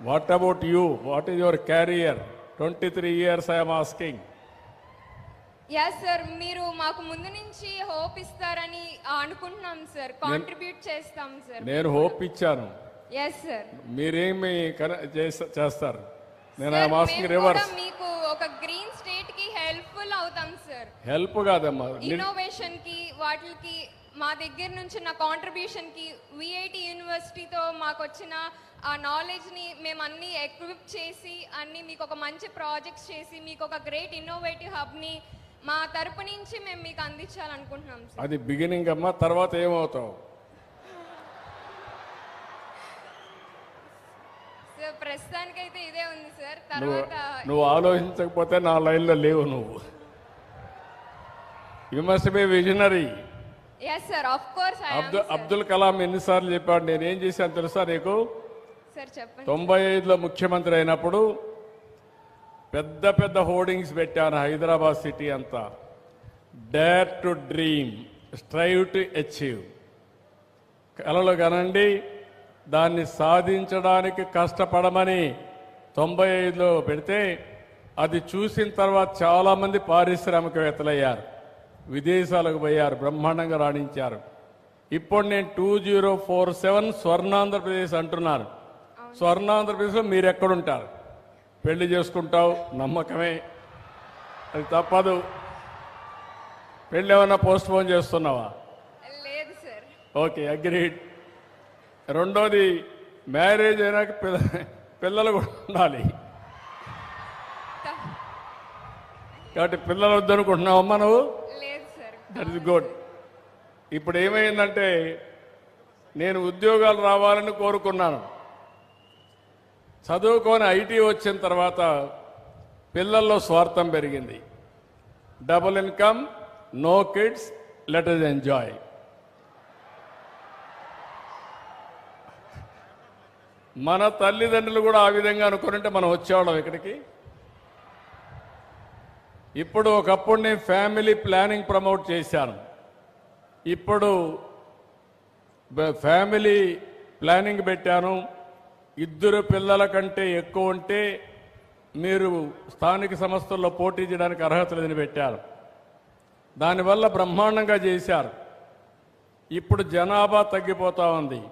What about you what is your career twenty three years I'm asking yes sir మీరు మాకు ముందు నుంచి hope ఇస్తారని అనుకుంటున్నాం సార్ కాంట్రిబ్యూట్ చేస్తాం సార్ నేను హోప్ ఇచ్చాను. ఎస్ సార్ మీరేమి చేస్తారు? నేను ఐఎమ్ ఆస్కింగ్ రివర్స్ మీకు ఒక గ్రీన్ స్టేట్కి హెల్ప్ఫుల్ అవుతాం సార్ హెల్ప్ కాదమ్మా. ఇన్నోవేషన్కి వాటికి మా దగ్గర నుంచి నా కాంట్రిబ్యూషన్కి విఐటి యూనివర్సిటీతో మాకు వచ్చిన ఆ నాలెడ్జ్ని మేము అన్ని ఎక్విప్ చేసి అన్ని మీకు ఒక మంచి ప్రాజెక్ట్స్ చేసి మీకు ఒక గ్రేట్ ఇన్నోవేటివ్ హబ్ని మా తరపు నుంచి మేము మీకు అందించాలనుకుంటున్నాం సార్. అది బిగినింగ్ అమ్మా తర్వాత ఏమవుతావు? సార్ ప్రస్తుతానికైతే ఇదే ఉంది సార్. తర్వాత నువ్వు ఆలోచించకపోతే నా లైన్లో లేవు నువ్వు. You must be visionary yes sir of course Abdul Abdul Kalam ఎన్నిసార్లు చెప్పాడు నేను ఏం చేశాను తెలుసా నీకు? సార్ చెప్పండి. తొంభై ఐదులో ముఖ్యమంత్రి అయినప్పుడు పెద్ద పెద్ద హోర్డింగ్స్ పెట్టాను హైదరాబాద్ సిటీ అంతా. Dare to dream strive to achieve కలలు కనండి దాన్ని సాధించడానికి కష్టపడమని తొంభై ఐదులో పెడితే అది చూసిన తర్వాత చాలామంది పారిశ్రామికవేత్తలయ్యారు. విదేశాలకు పోయారు బ్రహ్మాండంగా రాణించారు. ఇప్పుడు నేను two zero four seven Swarna Andhra Pradesh అంటున్నాను. స్వర్ణాంధ్రప్రదేశ్లో మీరు ఎక్కడుంటారు? పెళ్ళి చేసుకుంటావు నమ్మకమే. అది తప్పదు. పెళ్ళి ఏమన్నా పోస్ట్ పోన్ చేస్తున్నావా? లేదు సార్. Okay agreed. రెండోది మ్యారేజ్ అయినాక పిల్ల పిల్లలు కూడా ఉండాలి. కాబట్టి పిల్లలు వద్దనుకుంటున్నావమ్మా నువ్వు? దట్ ఇస్ గుడ్ ఇప్పుడు ఏమైందంటే నేను ఉద్యోగాలు రావాలని కోరుకున్నాను. చదువుకొని ఐటీ వచ్చిన తర్వాత పిల్లల్లో స్వార్థం పెరిగింది. Double income no kids let us enjoy మన తల్లిదండ్రులు కూడా ఆ విధంగా అనుకుంటే మనం వచ్చేవాళ్ళం ఇక్కడికి. ఇప్పుడు ఒకప్పుడు నేను ఫ్యామిలీ ప్లానింగ్ ప్రమోట్ చేశాను. ఇప్పుడు ఫ్యామిలీ ప్లానింగ్ పెట్టాను. ఇద్దరు పిల్లల కంటే ఎక్కువ ఉంటే మీరు స్థానిక సంస్థల్లో పోటీ చేయడానికి అర్హత లేదని పెట్టారు. దానివల్ల బ్రహ్మాండంగా చేశారు. ఇప్పుడు జనాభా తగ్గిపోతూ ఉంది.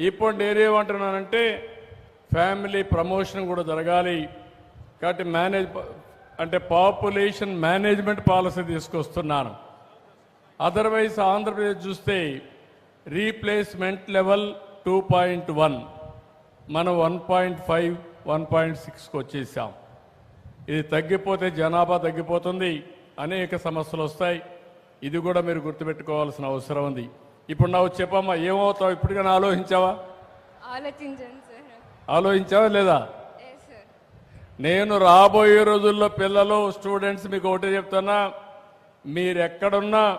ఇప్పుడు నేనేమంటున్నానంటే ఫ్యామిలీ ప్రమోషన్ కూడా జరగాలి. కాబట్టి మేనేజ్ అంటే పాపులేషన్ మేనేజ్మెంట్ పాలసీ తీసుకొస్తున్నాను. అదర్వైజ్ ఆంధ్రప్రదేశ్ చూస్తే replacement level two point one. మనం one point five one point సిక్స్కి వచ్చేసాం. ఇది తగ్గిపోతే జనాభా తగ్గిపోతుంది అనేక సమస్యలు వస్తాయి. ఇది కూడా మీరు గుర్తుపెట్టుకోవాల్సిన అవసరం ఉంది. ఇప్పుడు నాకు చెప్పమ్మా ఏమవుతావు? ఇప్పటికైనా ఆలోచించావా? ఆలోచించావా లేదా? నేను రాబోయే రోజుల్లో పిల్లలు స్టూడెంట్స్ మీకు ఒకటే చెప్తున్నా మీరు ఎక్కడున్నా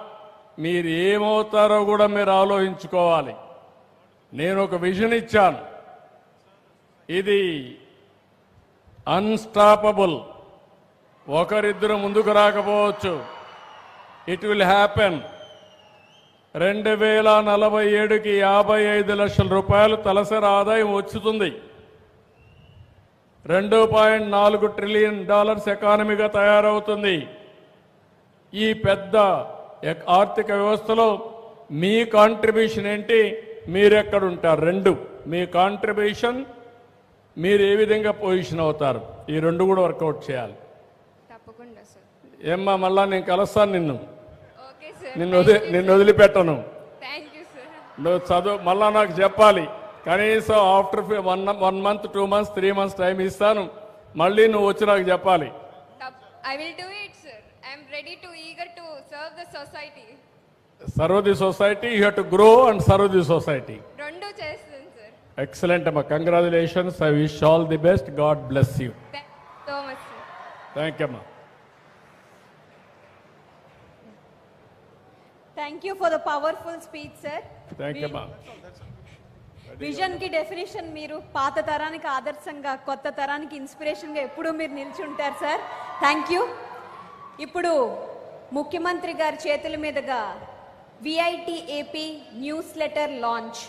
మీరు ఏమవుతారో కూడా మీరు ఆలోచించుకోవాలి. నేను ఒక విజన్ ఇచ్చాను. ఇది అన్స్టాపబుల్. ఒకరిద్దరు ముందుకు రాకపోవచ్చు. ఇట్ విల్ హ్యాపెన్ రెండు వేల నలభై ఏడుకి యాభై ఐదు లక్షల రూపాయలు తలసరి ఆదాయం వచ్చుతుంది. రెండు పాయింట్ నాలుగు ట్రిలియన్ డాలర్స్ ఎకానమీగా తయారవుతుంది. ఈ పెద్ద ఆర్థిక వ్యవస్థలో మీ కాంట్రిబ్యూషన్ ఏంటి? మీరెక్కడుంటారు? రెండు. మీ కాంట్రిబ్యూషన్ మీరు ఏ విధంగా పొజిషన్ అవుతారు? ఈ రెండు కూడా వర్కౌట్ చేయాలి. తప్పకుండా సార్ ఏమ్మా మళ్ళా నేను కలుస్తాను నిన్ను. నిన్ను వదిలి నిన్ను వదిలిపెట్టను. నువ్వు చదువు మళ్ళా నాకు చెప్పాలి. కనీసం after one one month two months three months time ఇస్తాను. మళ్ళీ నువ్వు వచ్చి నాకు చెప్పాలి. I will do it sir I'm ready to eager to serve the society serve the society you have to grow and serve the society. రెండు చేస్తాను sir excellent అమ్మా. Congratulations I wish all the best God bless you thank so much thank you అమ్మా thank you for the powerful speech sir thank you అమ్మా విజన్కి definition మీరు పాత తరానికి ఆదర్శంగా కొత్త తరానికి ఇన్స్పిరేషన్గా ఎప్పుడూ మీరు నిల్చుంటారు సార్. Thank you. ఇప్పుడు ముఖ్యమంత్రి గారి చేతుల మీదుగా VIT AP newsletter launch.